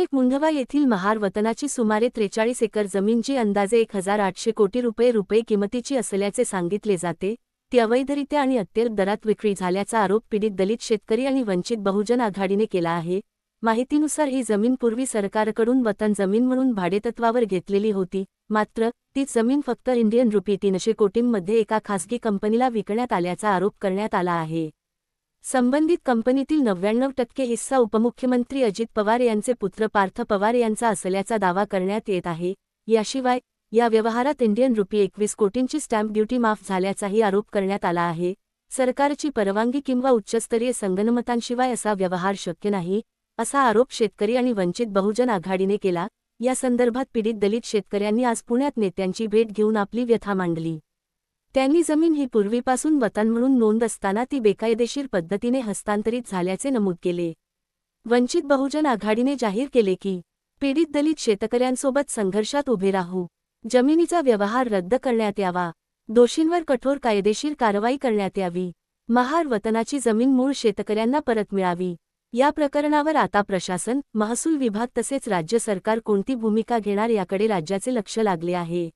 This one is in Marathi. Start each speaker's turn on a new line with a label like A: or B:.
A: एक मुंढवा येथील महार वतनाची सुमारे त्रेचाळीस एकर जमीन जी अंदाजे एक हजार आठशे कोटी रुपये रुपये किमतीची असल्याचे सांगितले जाते ती अवैधरित्या आणि अत्यल्प दरात विक्री झाल्याचा आरोप पीडित दलित शेतकरी आणि वंचित बहुजन आघाडीने केला आहे. माहितीनुसार ही जमीन पूर्वी सरकारकडून वतन जमीन म्हणून भाडेतत्वावर घेतलेली होती मात्र तीच जमीन फक्त इंडियन रुपी तीनशे कोटींमध्ये एका खासगी कंपनीला विकण्यात आल्याचा आरोप करण्यात आला आहे. संबंधित कंपनीतील नव्याण्णव टक्के हिस्सा उपमुख्यमंत्री अजित पवार यांचे पुत्र पार्थ पवार यांचा असल्याचा दावा करण्यात येत आहे. याशिवाय या व्यवहारात इंडियन रुपी एकवीस कोटींची स्टॅम्प ड्युटी माफ झाल्याचाही आरोप करण्यात आला आहे. सरकारची परवानगी किंवा उच्चस्तरीय संगनमतांशिवाय असा व्यवहार शक्य नाही असा आरोप शेतकरी आणि वंचित बहुजन आघाडीने केला. या संदर्भात पीडित दलित शेतकऱ्यांनी आज पुण्यात नेत्यांची भेट घेऊन आपली व्यथा मांडली. त्यांनी जमीन ही पूर्वीपासून वतन म्हणून नोंद असताना ती बेकायदेशीर पद्धतीने हस्तांतरित झाल्याचे नमूद केले. वंचित बहुजन आघाडीने जाहीर केले की पीडित दलित शेतकऱ्यांसोबत संघर्षात उभे राहू जमिनीचा व्यवहार रद्द करण्यात यावा दोषींवर कठोर कायदेशीर कारवाई करण्यात यावी महार वतनाची जमीन मूळ शेतकऱ्यांना परत मिळावी या प्रकरणावर आता प्रशासन महसूल विभाग तसेच राज्य सरकार कोणती भूमिका घेणार याकडे राज्याचे लक्ष लागले आहे.